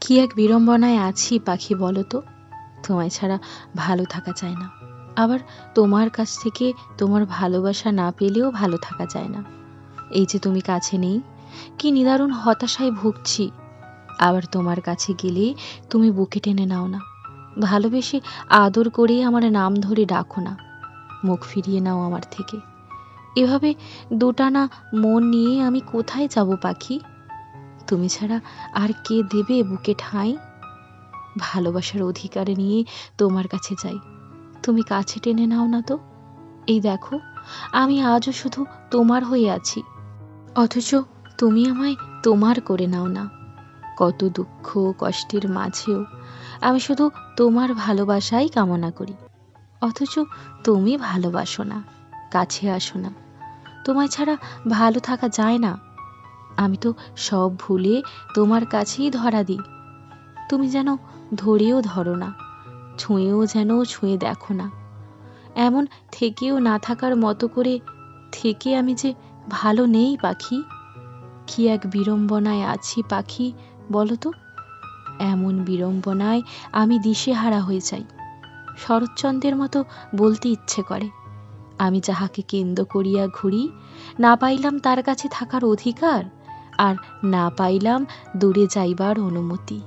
কি এক বিড়ম্বনায় আছি, পাখি বলো তো? তোমায় ছাড়া ভালো থাকা যায় না। আবার তোমার কাছ থেকে তোমার ভালোবাসা না পেলেও ভালো থাকা যায় না। এই যে তুমি কাছে নেই, কি নিদারুণ হতাশায় ভুগছি। আবার তোমার কাছে গেলে তুমি বুকে টেনে নাও না। ভালোবেসে আদর করে আমার নাম ধরে ডাকো না। মুখ ফিরিয়ে নাও আমার থেকে। এভাবে দুটানা মন নিয়ে আমি কোথায় যাব, পাখি? তুমি ছাড়া আর কে দেবে বুকে ঠাঁই? ভালোবাসার অধিকার নিয়ে তোমার কাছে যাই। তুমি কাছে টেনে নাও না তো? এই দেখো, আমি আজও শুধু তোমার হয়ে আছি। অথচ তুমি আমায় তোমার করে নাও না। কত দুঃখ কষ্টের মাঝেও আমি শুধু তোমার ভালোবাসাই কামনা করি। অথচ তুমি ভালোবাসো না, কাছে আসো না। তোমায় ছাড়া ভালো থাকা যায় না। আমি তো সব ভুলে তোমার কাছেই ধরা দিই। তুমি যেন ধরেও ধরো না, ছুঁয়েও যেন ছুঁয়ে দেখো না। এমন থেকেও না থাকার মতো করে থেকে আমি যে ভালো নেই পাখি, কি এক বিড়ম্বনায় আছি পাখি বলো তো? এমন বিড়ম্বনায় আমি দিশেহারা হয়ে যাই। শরৎচন্দ্রের মতো বলতে ইচ্ছে করে, আমি যাহাকে কেন্দ্র করিয়া ঘুরি, না পাইলাম তার কাছে থাকার অধিকার। আর না পাইলাম দূরে যাইবার অনুমতি।